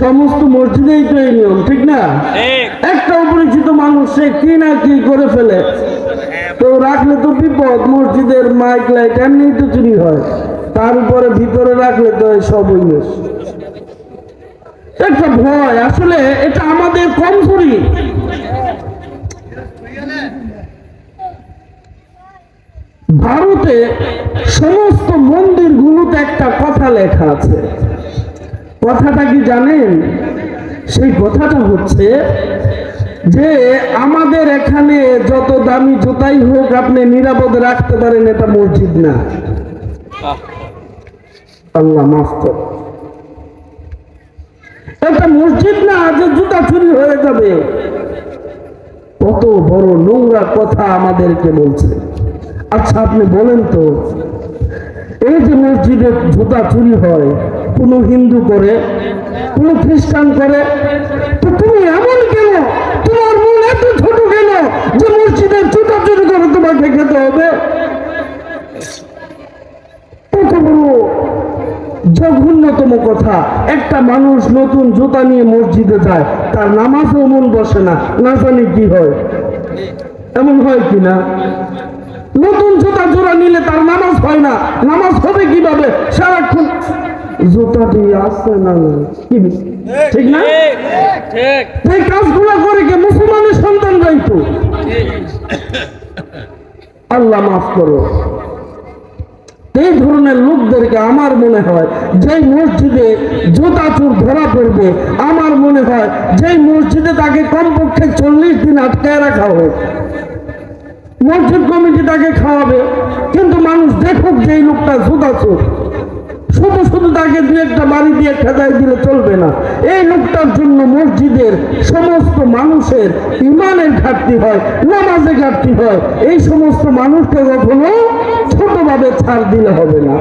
সমস্ত মসজিদেই তো এই নিয়ম ঠিক না? একটা অপরিচিত মানুষ সে কি না কি করে ফেলে? তো রাখলে তো বিপদ মসজিদের মাইক লাইট এমনি তো চুরি হয়। তার উপরে ভিতরে রাখলে তো সব উন্মেষ একটা ভয় আসলে এটা আমাদের কমজোরি। ভারতে সমস্ত মন্দিরগুলোতে একটা কথা লেখা আছে। কথাটা কি জানেন? সেই কথাটা হচ্ছে যে আমাদের এখানে যত দামি জুতাই হোক আপনি নিরাপদে রাখতে পারেন, এটা মসজিদ না। আল্লাহ মাফ কর এটা মসজিদ না, যে জুতা চুরি হয়ে যাবে। কত বড় নোংরা কথা আমাদেরকে বলছে। আচ্ছা আপনি বলেন তো, এই যে মসজিদে জুতা চুরি হয় কোন হিন্দু করে, কোন খ্রিস্টান করে, তো তুমি এমন কেন? তোমার মন এত ছোট কেন যে মসজিদের জুতা চুরি করে তোমাকে খেতে হবে? জঘন্যতম কথা, একটা মানুষ নতুন জুতা নিয়ে মসজিদে যায়, তার নামাজও মন বসে না না জানি কি হয়। এমন হয় কি না? নতুন জুতা জোড়া নিলে তার নামাজ হয় না, নামাজ হবে কীভাবে? সারাক্ষণ জুতা দিয়ে আসছে না। কি ঠিক। না? এই কাজগুলো করে কে মুসলমানের সন্তান যাইতো আল্লাহ মাফ করো। এই ধরনের লোকদেরকে আমার মনে হয় যেই মসজিদে জুতা চুর ধরা পড়বে আমার মনে হয় যেই মসজিদে তাকে কমপক্ষে চল্লিশ দিন আটকায় রাখা হোক। মসজিদ কমিটি তাকে খাওয়াবে কিন্তু মানুষ দেখুক যে এই লোকটা জুতা চোর। শুধু শুধু তাকে দু একটা বাড়ি দিয়ে খেদাই দিলে চলবে না। এই লোকটার জন্য মসজিদের সমস্ত মানুষের ইমানের ঘাটতি হয় নামাজে ঘাটতি হয়। এই সমস্ত মানুষকে কখনো ছোটভাবে ছাড় দিলে হবে না।